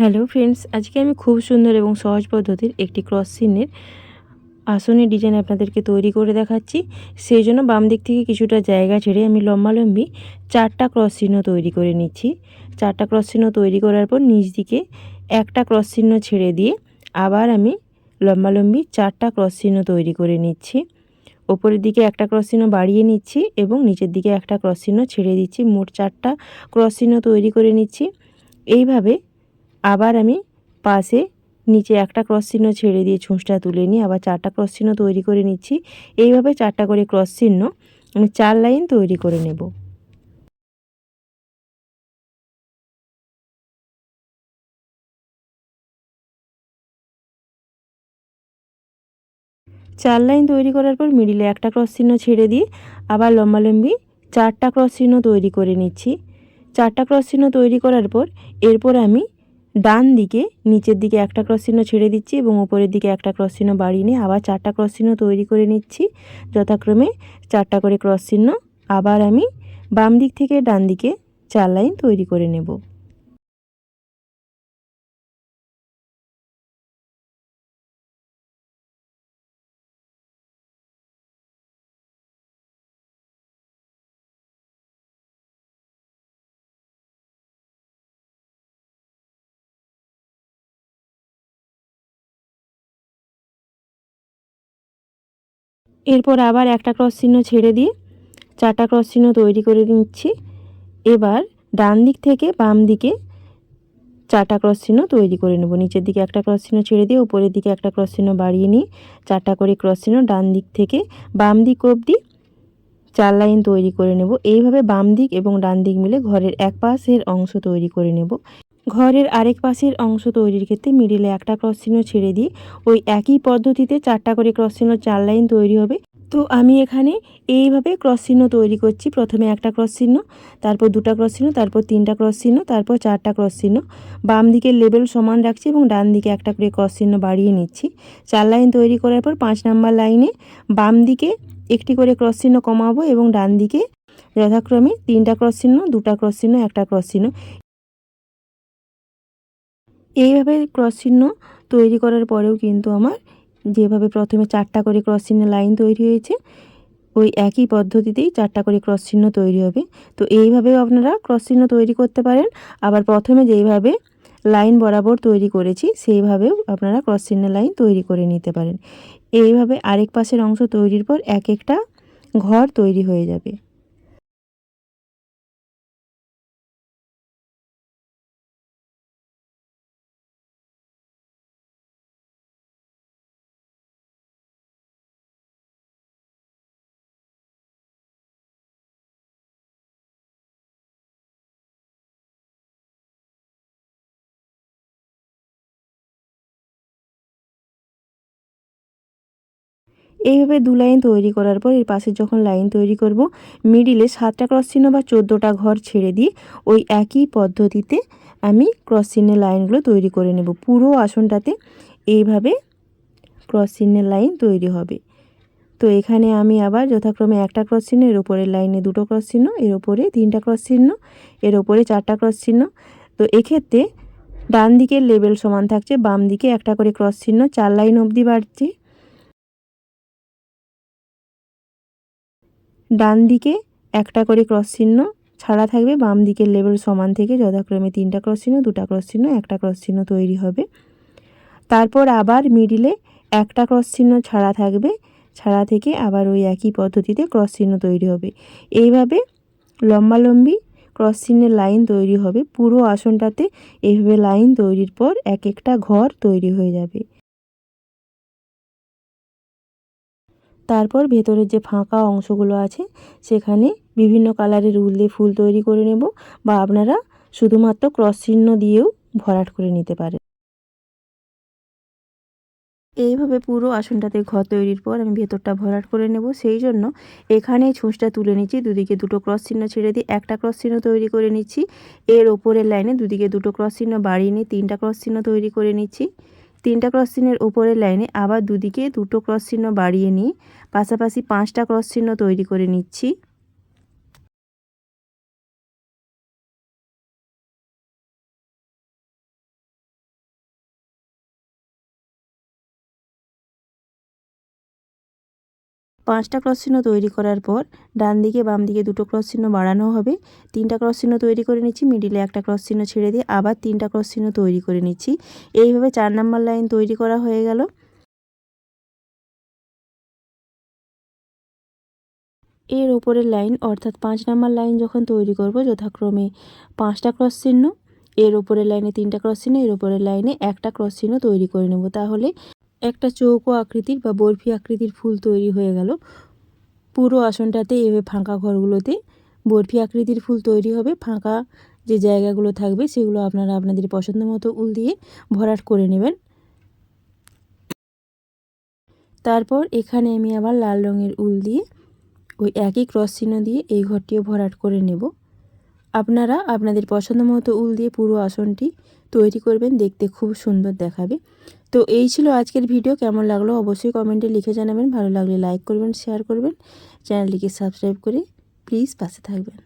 Hello friends, আজকে আমি খুব সুন্দর এবং সহজ পদ্ধতির একটি ক্রস চিহ্নের আসনের ডিজাইন আপনাদেরকে তৈরি করে দেখাচ্ছি। সেই জন্য বাম দিক থেকে কিছুটা জায়গা ছেড়ে আমি লম্বালম্বি চারটা ক্রস চিহ্ন তৈরি করে নিচ্ছি। চারটা ক্রস চিহ্ন তৈরি করার পর নিচ দিকে একটা ক্রস চিহ্ন ছেড়ে দিয়ে আবার আমি লম্বালম্বি চারটা ক্রস চিহ্ন তৈরি করে নিচ্ছি। ওপরের দিকে একটা ক্রস চিহ্ন বাড়িয়ে নিচ্ছি এবং নিচের দিকে একটা ক্রস চিহ্ন ছেড়ে দিচ্ছি। মোট চারটা ক্রস চিহ্ন তৈরি করে নিচ্ছি। এইভাবে আবার আমি পাশে নিচে একটা ক্রস চিহ্ন ছেড়ে দিয়ে ছুঁচটা তুলে নিয়ে আবার চারটা ক্রস চিহ্ন তৈরি করে নিচ্ছি। এইভাবে চারটা করে ক্রস চিহ্ন আমি চার লাইন তৈরি করে নেব। চার লাইন তৈরি করার পর মিডিলে একটা ক্রস চিহ্ন ছেড়ে দিয়ে আবার লম্বালম্বি চারটা ক্রস চিহ্ন তৈরি করে নিচ্ছি। চারটা ক্রস চিহ্ন তৈরি করার পর এরপর আমি ডান দিকে, নিচের দিকে একটা ক্রস চিহ্ন ছেড়ে দিচ্ছি এবং উপরের দিকে একটা ক্রস চিহ্ন বাড়িয়ে নিয়ে আবার চারটা ক্রস চিহ্ন তৈরি করে নিচ্ছি। যথাক্রমে চারটা করে ক্রস চিহ্ন আবার আমি বাম দিক থেকে ডান দিকে চার লাইন তৈরি করে নেব। এরপর আবার একটা ক্রস চিহ্ন ছেড়ে দিয়ে চারটা ক্রস চিহ্ন তৈরি করে নিচ্ছি। এবার ডান দিক থেকে বাম দিকে চারটা ক্রস চিহ্ন তৈরি করে নেব। নিচের দিকে একটা ক্রস চিহ্ন ছেড়ে দিয়ে উপরের দিকে একটা ক্রস চিহ্ন বাড়িয়ে নিই চারটা করে ক্রস চিহ্ন ডান দিক থেকে বাম দিক অবধি চার লাইন তৈরি করে নেব। এইভাবে বাম দিক এবং ডান দিক মিলে ঘরের এক পাশের অংশ তৈরি করে নেব। ঘরের আরেক পাশের অংশ তৈরির ক্ষেত্রে মিডিলে একটা ক্রস চিহ্ন ছেড়ে দিয়ে ওই একই পদ্ধতিতে চারটা করে ক্রস চিহ্ন, চার লাইন তৈরি হবে। তো আমি এখানে এইভাবে ক্রস চিহ্ন তৈরি করছি। প্রথমে একটা ক্রস চিহ্ন, তারপর দুটা ক্রস চিহ্ন, তারপর তিনটা ক্রস চিহ্ন, তারপর চারটা ক্রস চিহ্ন। বাম দিকের লেবেল সমান রাখছি এবং ডান দিকে একটা করে ক্রস চিহ্ন বাড়িয়ে নিচ্ছি। চার লাইন তৈরি করার পর পাঁচ নাম্বার লাইনে বাম দিকে একটি করে ক্রস চিহ্ন কমাবো এবং ডান দিকে যথাক্রমে তিনটা ক্রস চিহ্ন, দুটা ক্রস চিহ্ন, একটা ক্রস চিহ্ন। এইভাবে ক্রস চিহ্ন তৈরি করার পরেও কিন্তু আমার যেভাবে প্রথমে চারটা করে ক্রস চিহ্ন লাইন তৈরি হয়েছে, ওই একই পদ্ধতিতেই চারটা করে ক্রস চিহ্ন তৈরি হবে। তো এইভাবেও আপনারা ক্রস চিহ্ন তৈরি করতে পারেন। আবার প্রথমে যেইভাবে লাইন বরাবর তৈরি করেছি, সেইভাবেও আপনারা ক্রস চিহ্ন লাইন তৈরি করে নিতে পারেন। এইভাবে আরেক পাশের অংশ তৈরির পর এক একটা ঘর তৈরি হয়ে যাবে। এইভাবে দু লাইন তৈরি করার পর এর পাশে যখন লাইন তৈরি করব, মিডিলে সাতটা ক্রস চিহ্ন বা চোদ্দোটা ঘর ছেড়ে দিয়ে ওই একই পদ্ধতিতে আমি ক্রস চিহ্নের লাইনগুলো তৈরি করে নেব। পুরো আসনটাতে এইভাবে ক্রস চিহ্নের লাইন তৈরি হবে। তো এখানে আমি আবার যথাক্রমে একটা ক্রস চিহ্ন, এর ওপরের লাইনে দুটো ক্রস চিহ্ন, এর ওপরে তিনটা ক্রস চিহ্ন, এর ওপরে চারটা ক্রস চিহ্ন। তো এক্ষেত্রে ডান দিকের লেবেল সমান থাকছে, বাম দিকে একটা করে ক্রস চিহ্ন, চার লাইন অবধি বাড়ছে। ডান দিকে একটা করে ক্রস চিহ্ন, ছাড়া থাকবে বাম দিকের লেবেল সমান থেকে যথাক্রমে তিনটা ক্রস চিহ্ন, দুটা ক্রস চিহ্ন, একটা ক্রস চিহ্ন তৈরি হবে। তারপর আবার মিডিলে একটা ক্রস চিহ্ন ছাড়া থাকবে, ছাড়া থেকে আবার ওই একই পদ্ধতিতে ক্রস চিহ্ন তৈরি হবে। এইভাবে লম্বালম্বি ক্রস চিহ্নের লাইন তৈরি হবে, পুরো আসনটাতে এইভাবে লাইন তৈরির পর এক একটা ঘর তৈরি হয়ে যাবে। তারপর ভেতরের যে ফাঁকা অংশগুলো আছে, সেখানে বিভিন্ন কালারের উল দিয়ে ফুল তৈরি করে নেব বা আপনারা শুধুমাত্র ক্রস চিহ্ন দিয়েও ভরাট করে নিতে পারেন। এইভাবে পুরো আসনটাতে ঘর তৈরির পর আমি ভেতরটা ভরাট করে নেব। সেই জন্য এখানে ছুঁচটা তুলে নিচ্ছি, দুদিকে দুটো ক্রস চিহ্ন ছেড়ে দিয়ে একটা ক্রস চিহ্ন তৈরি করে নিচ্ছি। এর ওপরের লাইনে দুদিকে দুটো ক্রস চিহ্ন বাড়িয়ে নিয়ে তিনটা ক্রস চিহ্ন তৈরি করে নিচ্ছি। তিনটা ক্রস চিহ্নের উপরের লাইনে আবার দুদিকে দুটো ক্রস চিহ্ন বাড়িয়ে নিয়ে পাশাপাশি পাঁচটা ক্রস চিহ্ন তৈরি করে নিচ্ছি। পাঁচটা ক্রস চিহ্ন তৈরি করার পর ডান দিকে বাম দিকে দুটো ক্রস চিহ্ন বাড়ানো হবে। তিনটা ক্রস চিহ্ন তৈরি করে নিচ্ছি মিডিলে একটা ক্রস চিহ্ন ছেড়ে দিয়ে আবার তিনটা ক্রস চিহ্ন তৈরি করে নিচ্ছি। এইভাবে চার নাম্বার লাইন তৈরি করা হয়ে গেল। এর ওপরের লাইন অর্থাৎ পাঁচ নাম্বার লাইন যখন তৈরি করব যথাক্রমে পাঁচটা ক্রস চিহ্ন, এর ওপরের লাইনে তিনটা ক্রস চিহ্ন, এর ওপরের লাইনে একটা ক্রস চিহ্ন তৈরি করে নেব। তাহলে একটা চৌকো আকৃতির বা বরফি আকৃতির ফুল তৈরি হয়ে গেল। পুরো আসনটাতে এভাবে ফাঁকা ঘরগুলোতে বরফি আকৃতির ফুল তৈরি হবে। ফাঁকা যে জায়গাগুলো থাকবে সেগুলো আপনারা আপনাদের পছন্দ মতো উল দিয়ে ভরাট করে নেবেন। তারপর এখানে আমি আবার লাল রঙের উল দিয়ে ওই একই ক্রস চিহ্ন দিয়ে এই ঘরটিও ভরাট করে নেব। আপনারা আপনাদের পছন্দ মতো উল দিয়ে পুরো আসনটি তৈরি করবেন, দেখতে খুব সুন্দর দেখাবে। তো এই ছিল আজকের ভিডিও, কেমন লাগল অবশ্যই কমেন্টে লিখে জানাবেন, ভালো লাগলে লাইক করবেন শেয়ার করবেন, চ্যানেলটিকে সাবস্ক্রাইব করে প্লিজ পাশে থাকবেন।